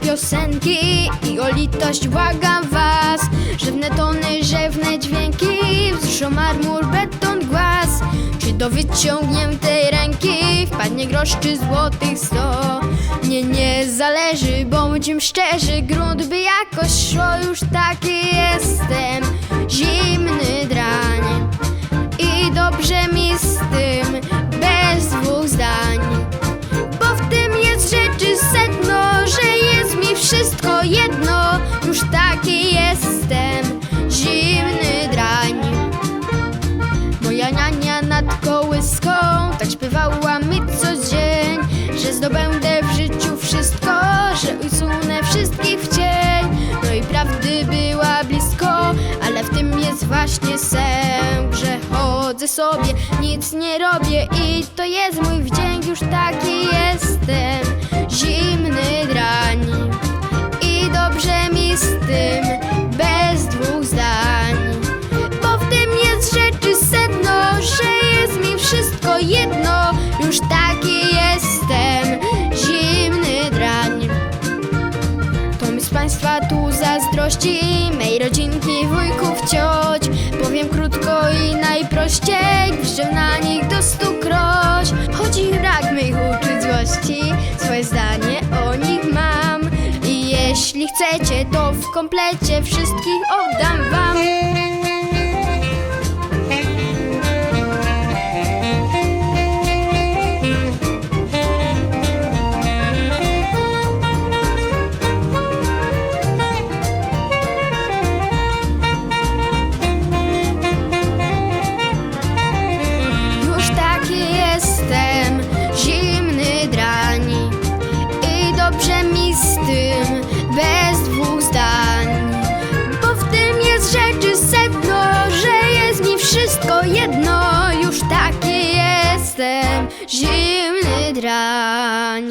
piosenki i o litość błagam was. Rzewne tony, rzewne dźwięki Wzruszą marmur, beton, głaz. Czy do wyciągniętej ręki? Wpadnie grosz czy złotych sto. Nie, nie zależy, bo będziemy szczerzy. Grunt by jakoś szło, już taki jestem właśnie sęk, że chodzę sobie, nic nie robię i to jest mój wdzięk, już taki jestem, zimny drań. I dobrze mi z tym, bez dwóch zdań. Bo w tym jest rzeczy sedno, że jest mi wszystko jedno. Już taki jestem, zimny drań. To mi z państwa tu zazdrości, mej rodzinki, wujków, zdanie o nich mam. I jeśli chcecie, to w komplecie wszystkich oddam wam. Zimny drań